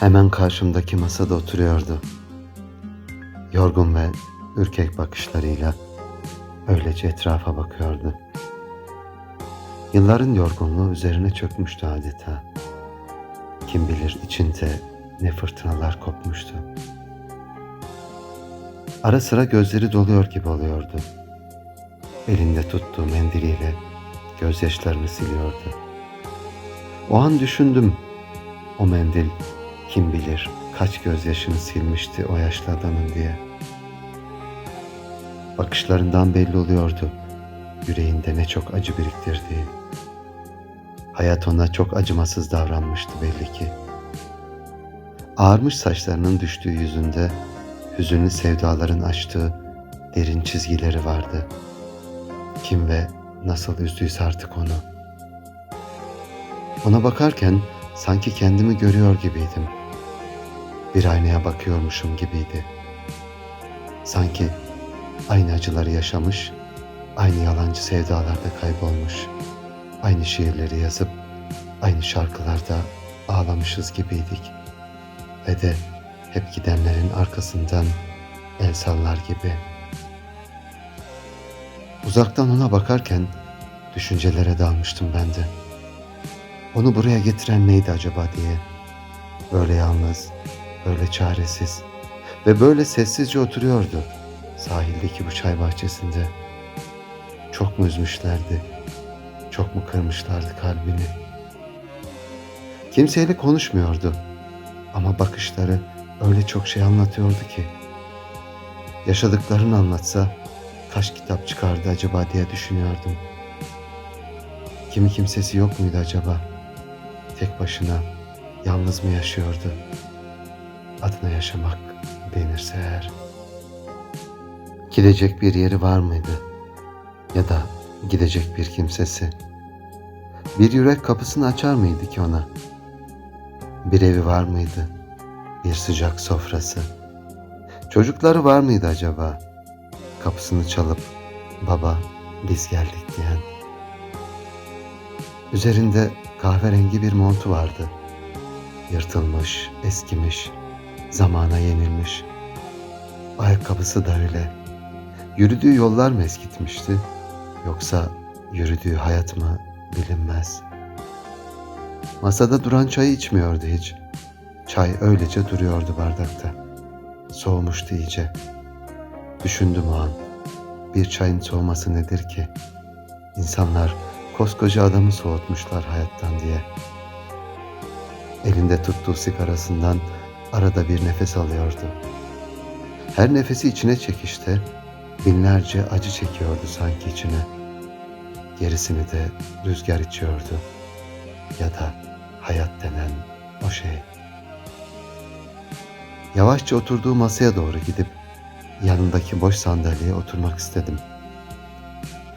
Hemen karşımdaki masada oturuyordu. Yorgun ve ürkek bakışlarıyla öylece etrafa bakıyordu. Yılların yorgunluğu üzerine çökmüştü adeta. Kim bilir içinde ne fırtınalar kopmuştu. Ara sıra gözleri doluyor gibi oluyordu. Elinde tuttuğu mendiliyle gözyaşlarını siliyordu. O an düşündüm. O mendil kim bilir kaç gözyaşını silmişti o yaşlı adamın diye. Bakışlarından belli oluyordu. Yüreğinde ne çok acı biriktirdiği. Hayat ona çok acımasız davranmıştı belli ki. Ağarmış saçlarının düştüğü yüzünde hüzünlü sevdaların açtığı derin çizgileri vardı. Kim ve nasıl üzdüyse artık onu. Ona bakarken sanki kendimi görüyor gibiydim. Bir aynaya bakıyormuşum gibiydi. Sanki aynı acıları yaşamış, aynı yalancı sevdalarda kaybolmuş, aynı şiirleri yazıp aynı şarkılarda ağlamışız gibiydik. Ve de hep gidenlerin arkasından el sallar gibi. Uzaktan ona bakarken düşüncelere dalmıştım ben de. Onu buraya getiren neydi acaba diye. Böyle yalnız, böyle çaresiz ve böyle sessizce oturuyordu sahildeki bu çay bahçesinde. Çok mu üzmüşlerdi? Çok mu kırmışlardı kalbini? Kimseyle konuşmuyordu ama bakışları öyle çok şey anlatıyordu ki. Yaşadıklarını anlatsa kaç kitap çıkardı acaba diye düşünüyordum. Kimi kimsesi yok muydu acaba? Tek başına yalnız mı yaşıyordu? Adına yaşamak denirse eğer. Gidecek bir yeri var mıydı? Ya da gidecek bir kimsesi? Bir yürek kapısını açar mıydı ki ona? Bir evi var mıydı? Bir sıcak sofrası. Çocukları var mıydı acaba? Kapısını çalıp baba biz geldik diyen. Üzerinde kahverengi bir montu vardı. Yırtılmış, eskimiş, zamana yenilmiş. Ayakkabısı da öyle. Yürüdüğü yollar mı eskitmişti? Yoksa yürüdüğü hayat mı bilinmez. Masada duran çayı içmiyordu hiç. Çay öylece duruyordu bardakta. Soğumuştu iyice. Düşündüm o an. Bir çayın soğuması nedir ki? İnsanlar koskoca adamı soğutmuşlar hayattan diye. Elinde tuttuğu sigarasından arada bir nefes alıyordu. Her nefesi içine çekişte binlerce acı çekiyordu sanki içine. Gerisini de rüzgar içiyordu. Ya da hayat denen o şey. Yavaşça oturduğu masaya doğru gidip yanındaki boş sandalyeye oturmak istedim.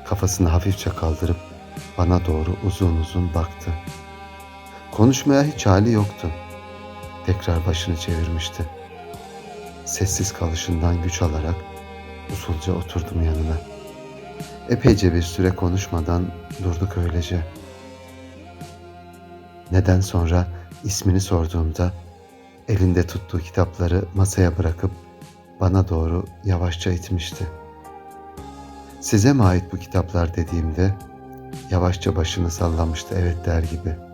Kafasını hafifçe kaldırıp bana doğru uzun uzun baktı. Konuşmaya hiç hali yoktu. Tekrar başını çevirmişti. Sessiz kalışından güç alarak usulca oturdum yanına. Epeyce bir süre konuşmadan durduk öylece. Neden sonra ismini sorduğumda elinde tuttuğu kitapları masaya bırakıp bana doğru yavaşça itmişti. Size mi ait bu kitaplar dediğimde yavaşça başını sallamıştı evet der gibi.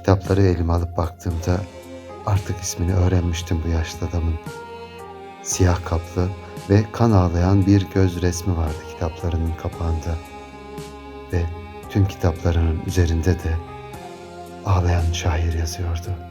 Kitapları elime alıp baktığımda artık ismini öğrenmiştim bu yaşlı adamın. Siyah kaplı ve kan ağlayan bir göz resmi vardı kitaplarının kapağında. Ve tüm kitaplarının üzerinde de ağlayan şair yazıyordu.''